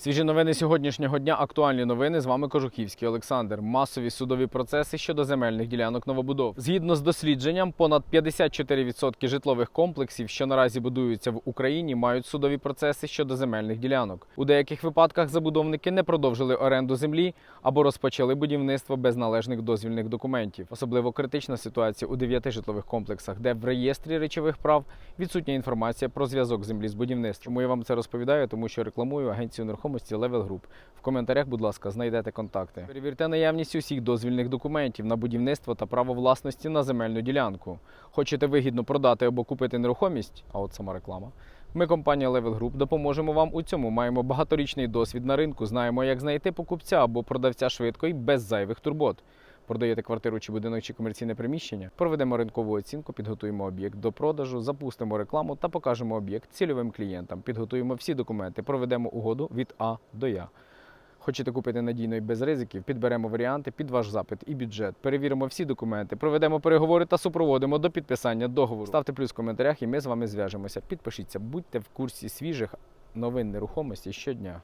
Свіжі новини сьогоднішнього дня. Актуальні новини. З вами Кожухівський Олександр. Масові судові процеси щодо земельних ділянок новобудов. Згідно з дослідженням, понад 54% житлових комплексів, що наразі будуються в Україні, мають судові процеси щодо земельних ділянок. У деяких випадках забудовники не продовжили оренду землі або розпочали будівництво без належних дозвільних документів. Особливо критична ситуація у дев'яти житлових комплексах, де в реєстрі речових прав відсутня інформація про зв'язок землі з будівництвом. Чому я вам це розповідаю? Тому що рекламую агенцію нерухомості Level Group. В коментарях, будь ласка, знайдете контакти. Перевірте наявність усіх дозвільних документів на будівництво та право власності на земельну ділянку. Хочете вигідно продати або купити нерухомість? А от сама реклама. Ми, компанія Level Group, допоможемо вам у цьому. Маємо багаторічний досвід на ринку. Знаємо, як знайти покупця або продавця швидко і без зайвих турбот. Продаєте квартиру чи будинок чи комерційне приміщення? Проведемо ринкову оцінку, підготуємо об'єкт до продажу, запустимо рекламу та покажемо об'єкт цільовим клієнтам. Підготуємо всі документи, проведемо угоду від А до Я. Хочете купити надійно і без ризиків? Підберемо варіанти під ваш запит і бюджет. Перевіримо всі документи, проведемо переговори та супроводимо до підписання договору. Ставте плюс в коментарях, і ми з вами зв'яжемося. Підпишіться, будьте в курсі свіжих новин нерухомості щодня.